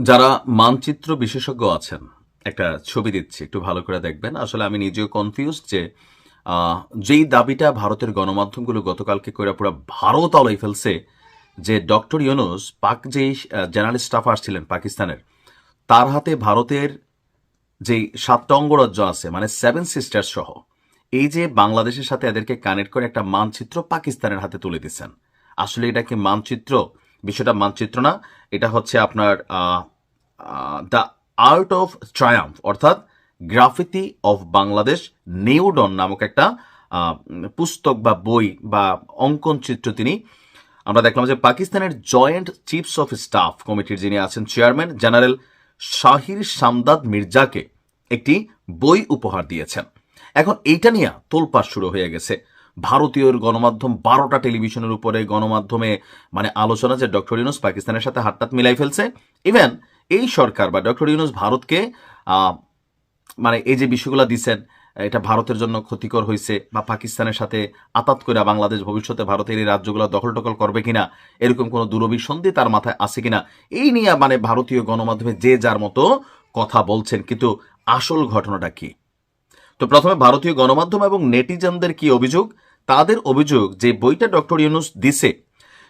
যারা মানচিত্র বিশেষজ্ঞ আছেন, একটা ছবি দিচ্ছি, একটু ভালো করে দেখবেন। আসলে আমি নিজেও কনফিউজ যে যেই দাবিটা ভারতের গণমাধ্যমগুলো গতকালকে করে পুরো ভারত আলাই ফেলছে যে ডক্টর ইউনুস, পাক যেই জেনারেল স্টাফ আসছিলেন পাকিস্তানের, তার হাতে ভারতের যে সাতটা অঙ্গরাজ্য আছে মানে সেভেন সিস্টার সহ, এই যে বাংলাদেশের সাথে এদেরকে কানেক্ট করে একটা মানচিত্র পাকিস্তানের হাতে তুলে দিচ্ছেন। আসলে এটা কি মানচিত্র? বিষয়টা মানচিত্র না, এটা হচ্ছে আপনার দ্য আর্ট অফ ট্রায়াম্ফ অর্থাৎ গ্রাফিতি অফ বাংলাদেশ নিউডন নামক একটা পুস্তক বা বই বা অঙ্কন চিত্র তিনি, আমরা দেখলাম যে পাকিস্তানের জয়েন্ট চিফস অফ স্টাফ কমিটির যিনি আছেন চেয়ারম্যান জেনারেল শাহির সামদাদ মির্জাকে একটি বই উপহার দিয়েছেন। এখন এইটা নিয়ে তোলপাড় শুরু হয়ে গেছে। ভারতীয় গণমাধ্যম বারোটা টেলিভিশনের উপরে গণমাধ্যমে মানে আলোচনা যে ডক্টর ইউনুস পাকিস্তানের সাথে হাতটাত মিলাই ফেলছে ইভেন এই সরকার বা ডক্টর ইউনুস ভারতকে মানে এই যে বিষয়গুলো দিচ্ছেন এটা ভারতের জন্য ক্ষতিকর হয়েছে বা পাকিস্তানের সাথে আতাত করে বাংলাদেশ ভবিষ্যতে ভারতের এই রাজ্যগুলো দখল টকল করবে কিনা, এরকম কোনো দূরভিসন্ধি তার মাথায় আছে কিনা, এই নিয়ে মানে ভারতীয় গণমাধ্যমে যে যার মতো কথা বলছেন, কিন্তু আসল ঘটনাটা কি? তো প্রথমে ভারতীয় গণমাধ্যম এবং নেটিজনদের কি অভিযোগ? তাদের অভিযোগ যে বইটা ডক্টর ইউনুস দিছে,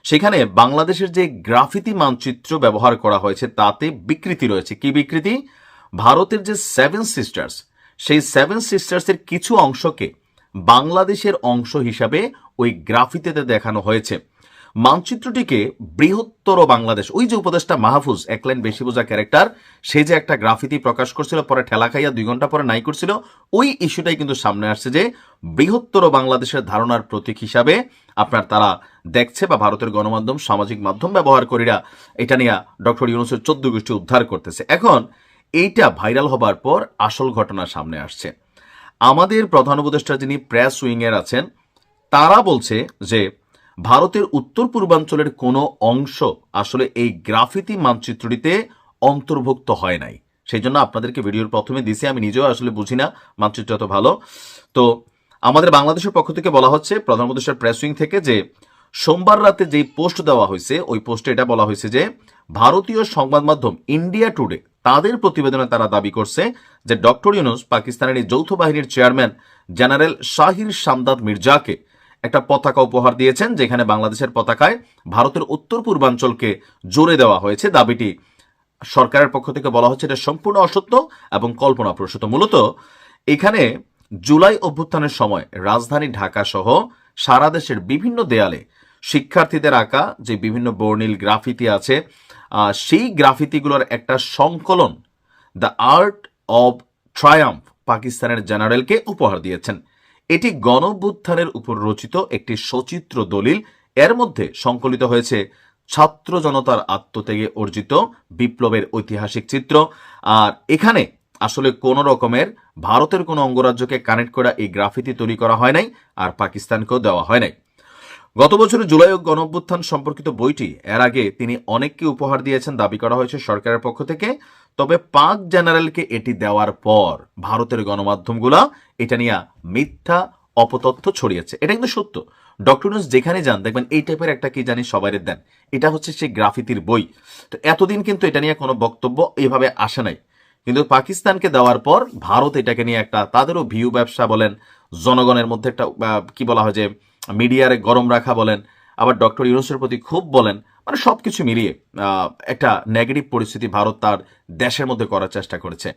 সেখানে বাংলাদেশের যে গ্রাফিতি মানচিত্র ব্যবহার করা হয়েছে, তাতে বিকৃতি রয়েছে। কি বিকৃতি? ভারতের যে সেভেন সিস্টার্স সেই সেভেন সিস্টার্সের কিছু অংশকে বাংলাদেশের অংশ হিসাবে ওই গ্রাফিতিতে দেখানো হয়েছে। মানচিত্রটিকে বৃহত্তর বাংলাদেশ। ওই যে উপদেশটা মাহফুজ এক লাইন বেশি বোঝা ক্যারেক্টার, সে যে একটা গ্রাফিতি প্রকাশ করছিল, পরে ঠেলা খাইয়া দুই ঘণ্টা পরে নাই করছিল, ওই ইস্যুটাই কিন্তু সামনে আসছে যে বৃহত্তর বাংলাদেশের ধারণার প্রতীক হিসাবে আপনার তারা দেখছে বা ভারতের গণমাধ্যম, সামাজিক মাধ্যম ব্যবহারকারীরা এটা নিয়ে ডক্টর ইউনুসের চোদ্দ গোষ্ঠী উদ্ধার করতেছে। এখন এইটা ভাইরাল হবার পর আসল ঘটনা সামনে আসছে। আমাদের প্রধান উপদেষ্টা যিনি প্রেস উইংয়ের আছেন, তারা বলছে যে ভারতের উত্তর পূর্বাঞ্চলের কোনো অংশ আসলে এই গ্রাফিতি মানচিত্রটিতে অন্তর্ভুক্ত হয় নাই। সেই জন্য আপনাদেরকে ভিডিওর প্রথমে দিছি, আমি নিজেও আসলে বুঝি না মানচিত্র এত ভালো। তো আমাদের বাংলাদেশের পক্ষ থেকে বলা হচ্ছে, প্রধান উপদেষ্টার প্রেস উইং থেকে যে সোমবার রাতে যেই পোস্ট দেওয়া হয়েছে, ওই পোস্টে এটা বলা হয়েছে যে ভারতীয় সংবাদ মাধ্যম ইন্ডিয়া টুডে তাদের প্রতিবেদনে তারা দাবি করছে যে ডক্টর ইউনুস পাকিস্তানের এই যৌথ বাহিনীর চেয়ারম্যান জেনারেল শাহির সামদাদ মির্জাকে একটা পতাকা উপহার দিয়েছেন, যেখানে বাংলাদেশের পতাকায় ভারতের উত্তর পূর্বাঞ্চলকে জোরে দেওয়া হয়েছে। দাবিটি সরকারের পক্ষ থেকে বলা হচ্ছে এটা সম্পূর্ণ অসত্য এবং কল্পনাপ্রসূত। মূলত এখানে জুলাই অভ্যুত্থানের সময় রাজধানী ঢাকা সহ সারা দেশের বিভিন্ন দেয়ালে শিক্ষার্থীদের আঁকা যে বিভিন্ন বর্ণিল গ্রাফিতি আছে সেই গ্রাফিতিগুলোর একটা সংকলন দ্য আর্ট অব ট্রায়াম্প পাকিস্তানের জেনারেলকে উপহার দিয়েছেন। এটি গণভ্যুত্থানের উপর রচিত একটি সচিত্র দলিল। এর মধ্যে সংকলিত হয়েছে ছাত্র জনতার আত্মত্যাগে অর্জিত বিপ্লবের ঐতিহাসিক চিত্র। আর এখানে আসলে কোন রকমের ভারতের কোনো অঙ্গরাজ্যকে কানেক্ট করা এই গ্রাফিতি তৈরি করা হয় নাই, আর পাকিস্তানকেও দেওয়া হয় নাই। গত বছরের জুলাই ও গণঅভ্যুত্থান সম্পর্কিত বইটি, এর আগে তিনি অনেককে উপহার দিয়েছেন দাবি করা হয়েছে সরকারের পক্ষ থেকে, তবে পাক জেনারেলকে এটি দেওয়ার পর ভারতের গণমাধ্যমগুলা এটা নিয়ে মিথ্যা অপতথ্য ছড়িয়েছে। এটা কিন্তু সত্য। ডক্টর যেখানে যান, দেখবেন এই টাইপের একটা কি জানি সবাই দেন। এটা হচ্ছে সেই গ্রাফিতির বই। তো এতদিন কিন্তু এটা নিয়ে কোনো বক্তব্য এইভাবে আসে নাই। কিন্তু পাকিস্তানকে দেওয়ার পর ভারত এটাকে নিয়ে একটা তাদেরও ভিউ ব্যবসা বলেন, জনগণের মধ্যে একটা কি বলা হয় যে মিডিয়ারে গরম রাখা বলেন, আবার ডক্টর ইউনুসের প্রতি খুব বলেন মানে সব কিছু মিলিয়ে একটা নেগেটিভ পরিস্থিতি ভারত তার দেশের মধ্যে করার চেষ্টা করেছে।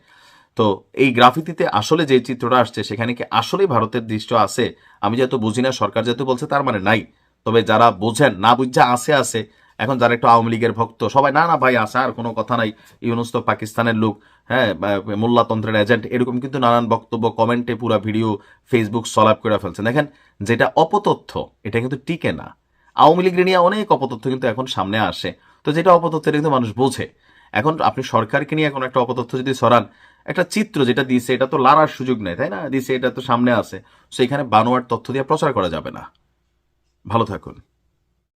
তো এই গ্রাফিতিতে আসলে যে চিত্রটা আসছে, সেখানে কি আসলে ভারতের দৃশ্য আছে? আমি যেহেতু বুঝি না, সরকার যেহেতু বলছে তার মানে নাই। তবে যারা বোঝেন, না বুঝা আছে আছে এখন যারা একটু আওয়ামী লীগের ভক্ত, সবাই, না না ভাই আর কোনো কথা নাই। ইউনুস তো পাকিস্তানের লোক হ্যাঁ মোল্লাতন্ত্রের এজেন্ট। এরকম কিন্তু নানান বক্তব্য, কমেন্টে পুরো ভিডিও ফেসবুক সলাপ করে ফেলছেন। দেখেন, যেটা অপতথ্য, এটা কিন্তু টিকে না। আওয়ামী লীগের নিয়ে অনেক অপতথ্য কিন্তু এখন সামনে আসে। তো যেটা অপতথ্য কিন্তু মানুষ বোঝে। এখন আপনি সরকারকে নিয়ে এখন একটা অপতথ্য যদি সরান একটা চিত্র যেটা দিয়েছে, এটা তো লাড়ার সুযোগ নেই, তাই না? দিয়েছে, এটা তো সামনে আছে সেখানে বানোয়ার তথ্য দিয়ে প্রচার করা যাবে না। ভালো থাকুন।